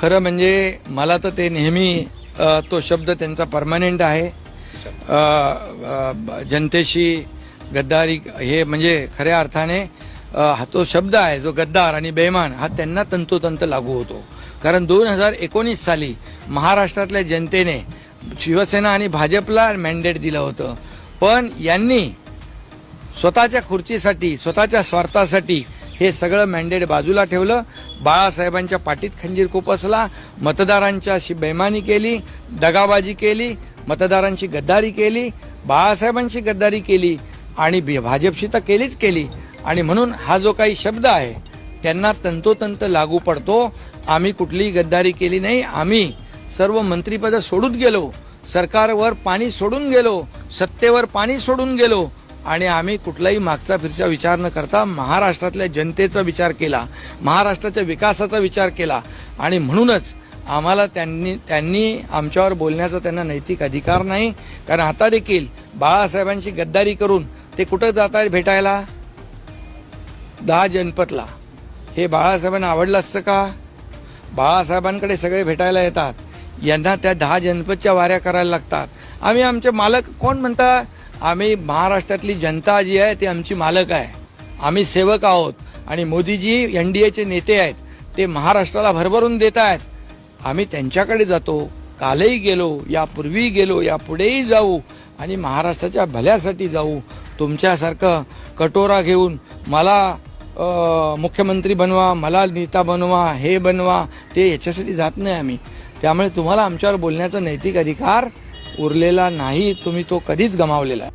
खरं म्हणजे मला तर ते नेहमी तो शब्द त्यांचा परमनंट आहे. जनतेशी गद्दारी हे म्हणजे खऱ्या अर्थाने हा तो शब्द आहे जो गद्दार आणि बेमान हा त्यांना तंतोतंत लागू होतो. कारण दोन हजार एकोणीस साली महाराष्ट्रातल्या जनतेने शिवसेना आणि भाजपला मॅन्डेट दिलं होतं. पण यांनी स्वतःच्या खुर्चीसाठी स्वतःच्या स्वार्थासाठी हे सगळं मॅन्डेट बाजूला ठेवलं. बाळासाहेबांच्या पाठीत खंजीर खुपसला. मतदारांच्याशी बेमानी केली दगाबाजी केली मतदारांची गद्दारी केली बाळासाहेबांशी गद्दारी केली आणि भाजपशी तर केलीच केली. आणि म्हणून हा जो काही शब्द आहे त्यांना तंतोतंत लागू पडतो. आम्ही कुठलीही गद्दारी केली नाही. आम्ही सर्व मंत्रीपद सोडून गेलो. सरकारवर पाणी सोडून गेलो. सत्तेवर पाणी सोडून गेलो. आणि आम्ही कुठलाही मागचा फिरचा विचार न करता महाराष्ट्रातल्या जनतेचा विचार केला महाराष्ट्राच्या विकासाचा विचार केला आणि म्हणूनच आम्हाला त्यांनी त्यांनी आमच्यावर बोलण्याचा त्यांना नैतिक अधिकार नाही. कारण आता देखील बाळासाहेबांची गद्दारी करून ते कुठं जात आहेत भेटायला? दहा जनपदला. हे बाळासाहेबांना आवडलं असतं का? बाळासाहेबांकडे सगळे भेटायला येतात. यांना त्या दहा जनपदच्या वाऱ्या करायला लागतात. आम्ही आमचे मालक कोण म्हणता? आम्ही महाराष्ट्रातली जनता जी आहे ती आमची मालक आहे. आम्ही सेवक आहोत आणि मोदीजी एन डी एचे नेते आहेत ते महाराष्ट्राला भरभरून देत आहेत. आम्ही त्यांच्याकडे जातो कालही गेलो यापूर्वी गेलो यापुढेही जाऊ आणि महाराष्ट्राच्या भल्यासाठी जाऊ. तुमच्यासारखं कटोरा घेऊन मला मुख्यमंत्री बनवा मला नेता बनवा हे बनवा ते याच्यासाठी जात नाही आम्ही. त्यामुळे तुम्हाला आमच्यावर बोलण्याचा नैतिक अधिकार उरलेला नाही तुम्ही तो कधीच गमावलेला आहे